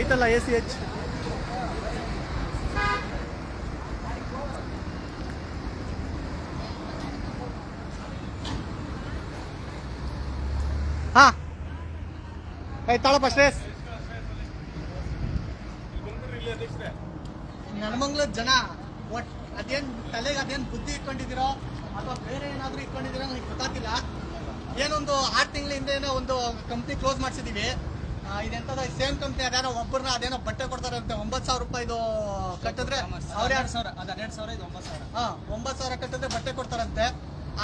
ಐತಲ್ಲ A C H? ಹಾ. ಆಯ್ತಾಳಪ್ಪ ಶ್ರೇಯಸ್. ನನ್ಮಂಗ್ಲ ಜನ, ಒಟ್ ಅದೇನ್ ತಲೆಗೆ ಅದೇನ್ ಬುದ್ಧಿ ಇಟ್ಕೊಂಡಿದ್ದೀರೋ ಅಥವಾ ಬೇರೆ ಏನಾದ್ರೂ ಇಟ್ಕೊಂಡಿದ್ದೀರೋ ನನಗೆ ಗೊತ್ತಾಗ್ತಿಲ್ಲ. ಏನೊಂದು ಆರು ತಿಂಗಳಿಂದ ಏನೋ ಒಂದು ಕಂಪ್ನಿ ಕ್ಲೋಸ್ ಮಾಡಿಸಿದೀವಿ. ಇದೆಂತದ ಸೇಮ್ ಕಂಪ್ನಿ ಅದೇನೋ ಒಬ್ಬರನ್ನ ಅದೇನೋ ಬಟ್ಟೆ ಕೊಡ್ತಾರಂತೆ ಒಂಬತ್ತು ಸಾವಿರ ರೂಪಾಯಿದು ಕಟ್ಟಿದ್ರೆ ಅವ್ರ ಎರಡು ಸಾವಿರ. ಅದು ಹನ್ನೆರಡು ಸಾವಿರ ಇದು ಒಂಬತ್ತು ಸಾವಿರ. ಹಾಂ ಒಂಬತ್ತು ಸಾವಿರ ಕಟ್ಟಿದ್ರೆ ಬಟ್ಟೆ ಕೊಡ್ತಾರಂತೆ.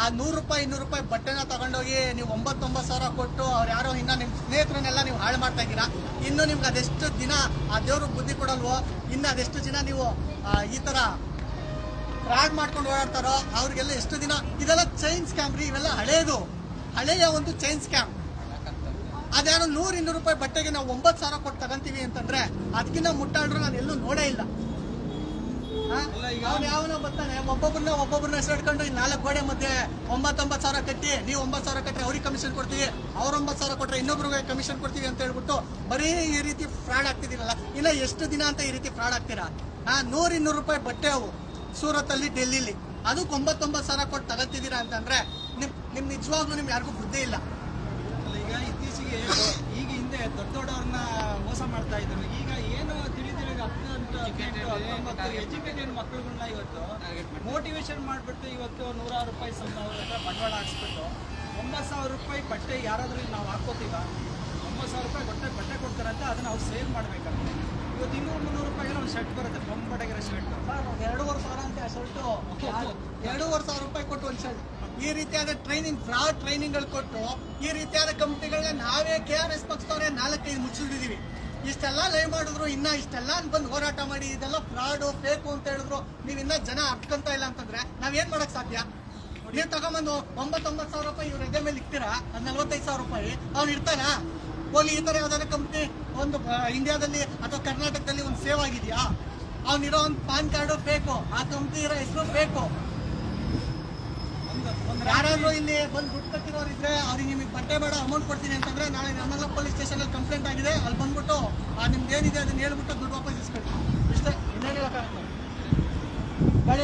ಆ ನೂರು ರೂಪಾಯಿ ಇನ್ನೂರು ರೂಪಾಯಿ ಬಟ್ಟೆನ ತಗೊಂಡೋಗಿ ನೀವು ಒಂಬತ್ತೊಂಬತ್ತು ಸಾವಿರ ಕೊಟ್ಟು ಅವ್ರು ಯಾರೋ ಇನ್ನ ನಿಮ್ಮ ಸ್ನೇಹಿತರನ್ನೆಲ್ಲ ನೀವು ಹಾಳು ಮಾಡ್ತಾ ಇದ್ದೀರಾ? ಇನ್ನು ನಿಮ್ಗೆ ಅದೆಷ್ಟು ದಿನ ಆ ದೇವ್ರು ಬುದ್ಧಿ ಕೊಡಲ್ವೋ? ಇನ್ನು ಅದೆಷ್ಟು ದಿನ ನೀವು ಈ ಥರ ಫ್ರಾಡ್ ಮಾಡ್ಕೊಂಡು ಓಡಾಡ್ತಾರೋ? ಅವ್ರಿಗೆಲ್ಲ ಎಷ್ಟು ದಿನ? ಇದೆಲ್ಲ ಚೈನ್ ಸ್ಕ್ಯಾಮ್ ರೀ ಇವೆಲ್ಲ ಹಳೇದು. ಹಳೆಯ ಒಂದು ಚೈನ್ ಸ್ಕ್ಯಾಮ್ ಅದೇನೋ ನೂರು ಇನ್ನೂರು ರೂಪಾಯಿ ಬಟ್ಟೆಗೆ ನಾವು ಒಂಬತ್ತು ಸಾವಿರ ಕೊಟ್ಟು ತಗಂತೀವಿ ಅಂತಂದ್ರೆ ಅದಕ್ಕಿಂತ ಮುಟ್ಟಾಡ್ರು ನಾನು ಎಲ್ಲೂ ನೋಡೇ ಇಲ್ಲ. ಅವ್ನು ಯಾವನೋ ಬರ್ತಾನೆ ಒಬ್ಬೊಬ್ಬರನ್ನ ಒಬ್ಬೊಬ್ಬರನ್ನ ಹೆಸರು ಇಟ್ಕೊಂಡು ಈ ನಾಲ್ಕು ಗೋಡೆ ಮಧ್ಯೆ ಒಂಬತ್ತೊಂಬತ್ತು ಸಾವಿರ ಕಟ್ಟಿ ನೀವು ಒಂಬತ್ತು ಸಾವಿರ ಕಟ್ಟರೆ ಅವ್ರಿಗೆ ಕಮಿಷನ್ ಕೊಡ್ತೀವಿ ಅವ್ರ ಒಂಬತ್ತು ಸಾವಿರ ಕೊಟ್ಟರೆ ಇನ್ನೊಬ್ರಿಗೆ ಕಮಿಷನ್ ಕೊಡ್ತೀವಿ ಅಂತ ಹೇಳ್ಬಿಟ್ಟು ಬರೀ ಈ ರೀತಿ ಫ್ರಾಡ್ ಆಗ್ತಿದ್ದೀರಲ್ಲ ಇನ್ನ ಎಷ್ಟು ದಿನ ಅಂತ ಈ ರೀತಿ ಫ್ರಾಡ್ ಆಗ್ತೀರಾ? ಹಾ ನೂರು ಇನ್ನೂರು ರೂಪಾಯಿ ಬಟ್ಟೆ ಅವು ಸೂರತ್ತಲ್ಲಿ ಡೆಲ್ಲಿಲಿ. ಅದಕ್ಕೆ ಒಂಬತ್ತೊಂಬತ್ತು ಸಾವಿರ ಕೊಟ್ಟು ತಗಂತಿದ್ದೀರಾ ಅಂತಂದ್ರೆ ನಿಮ್ ನಿಮ್ ನಿಜವಾಗ್ಲೂ ನಿಮ್ಗೆ ಯಾರಿಗೂ ಬುದ್ಧಿ ಇಲ್ಲ. ಈಗ ಹಿಂದೆ ದೊಡ್ಡ ದೊಡ್ಡವ್ರನ್ನ ಮೋಸ ಮಾಡ್ತಾ ಇದ್ರು. ಈಗ ಏನು ತಿಳಿದಿರೋ ಹತ್ತೊಂಬತ್ತು ಎಜುಕೇಟೆಡ್ ಮಕ್ಕಳುಗಳನ್ನ ಇವತ್ತು ಮೋಟಿವೇಶನ್ ಮಾಡಿಬಿಟ್ಟು ಇವತ್ತು ನೂರಾರು ರೂಪಾಯಿ ಸಮ ಅವ್ರ ಹತ್ರ ಬಂಡವಾಳ ಹಾಕ್ಸ್ಬಿಟ್ಟು ಒಂಬತ್ತು ಸಾವಿರ ರೂಪಾಯಿ ಬಟ್ಟೆ ಯಾರಾದ್ರೂ ನಾವು ಹಾಕೋತೀವ ಒಂಬತ್ತು ಸಾವಿರ ರೂಪಾಯಿ ಬಟ್ಟೆ ಬಟ್ಟೆ ಕೊಡ್ತಾರಂತೆ ಅದನ್ನ ಅವ್ರು ಸೇಲ್ ಮಾಡ್ಬೇಕಂತ ಇವತ್ತು ಇನ್ನೂರು ಮುನ್ನೂರು ರೂಪಾಯಿಗೆ ಒಂದು ಶರ್ಟ್ ಬರುತ್ತೆ ಬೊಂಬಡಗಿರೋ ಶರ್ಟ್ ಸರ್, ಎರಡೂವರೆ ಸಾವಿರ ಅಂತ ಶರ್ಟು ಎರಡೂವರೆ ಸಾವಿರ ರೂಪಾಯಿ ಕೊಟ್ಟು ಒಂದು ಶರ್ಟ್ ಈ ರೀತಿಯಾದ ಟ್ರೈನಿಂಗ್ ಫ್ರಾಡ್ ಟ್ರೈನಿಂಗ್ಗಳು ಕೊಟ್ಟು ಈ ರೀತಿಯಾದ ಕಂಪ್ನಿಗಳನ್ನ ನಾವೇ ಕೆ ಆರ್ ಎಸ್ ಪಕ್ಷದವರೇ ನಾಲ್ಕೈದು ಮುಚ್ಚಿದ್ದೀವಿ ಇಷ್ಟೆಲ್ಲ ಲೈವ್ ಮಾಡಿದ್ರು, ಇನ್ನ ಇಷ್ಟೆಲ್ಲ ಬಂದು ಹೋರಾಟ ಮಾಡಿ, ಇದೆಲ್ಲ ಫ್ರಾಡು ಫೇಕು ಅಂತ ಹೇಳಿದ್ರು, ನೀವು ಇನ್ನ ಜನ ಅರ್ಕಂತ ಇಲ್ಲ ಅಂತಂದ್ರೆ ನಾವೇನ್ ಮಾಡಕ್ ಸಾಧ್ಯ? ನೀವು ತಗೊಂಬಂದು ಒಂಬತ್ತೊಂಬತ್ತು ಸಾವಿರ ರೂಪಾಯಿ ಇವ್ರ ಎದೆ ಮೇಲೆ ಇಕ್ತೀರಾ? ಅದ್ ನಲ್ವತ್ತೈದು ಸಾವಿರ ರೂಪಾಯಿ. ಅವ್ನು ಇರ್ತಾನ? ಓಲಿ ಈ ತರ ಯಾವ್ದಾದ್ರು ಕಂಪ್ನಿ ಒಂದು ಇಂಡಿಯಾದಲ್ಲಿ ಅಥವಾ ಕರ್ನಾಟಕದಲ್ಲಿ ಒಂದು ಸೇವ್ ಆಗಿದೆಯಾ? ಅವ್ನಿರೋ ಒಂದು ಪಾನ್ ಕಾರ್ಡು ಬೇಕು ಆ ಕಂಪ್ನಿ ಇರೋ ಹೆಸರು ಬೇಕು ಯಾರಾದ್ರೂ ಇಲ್ಲಿ ಬಂದು ದುಡ್ಡು ಕಟ್ಟಿರೋರು ಇದ್ರೆ ಅವ್ರಿಗೆ ನಿಮಗೆ ಬಟ್ಟೆ ಬೇಡ ಅಮೌಂಟ್ ಕೊಡ್ತೀನಿ ಅಂತಂದ್ರೆ ನಾಳೆ ನಮ್ಮೆಲ್ಲ ಪೊಲೀಸ್ ಸ್ಟೇಷನ್ ಅಲ್ಲಿ ಕಂಪ್ಲೇಂಟ್ ಆಗಿದೆ. ಅಲ್ಲಿ ಬಂದ್ಬಿಟ್ಟು, ಆ ನಿಮ್ದು ಏನಿದೆ ಅದನ್ನ ಹೇಳ್ಬಿಟ್ಟು ದುಡ್ಡು ವಾಪಸ್ ಇಸ್ಕೊಳ್ಳಿ ಇಷ್ಟೇ. ಇನ್ನೇನು ಹೇಳಕ್ಕಾಗಲ್ಲ. ಗಾಡಿ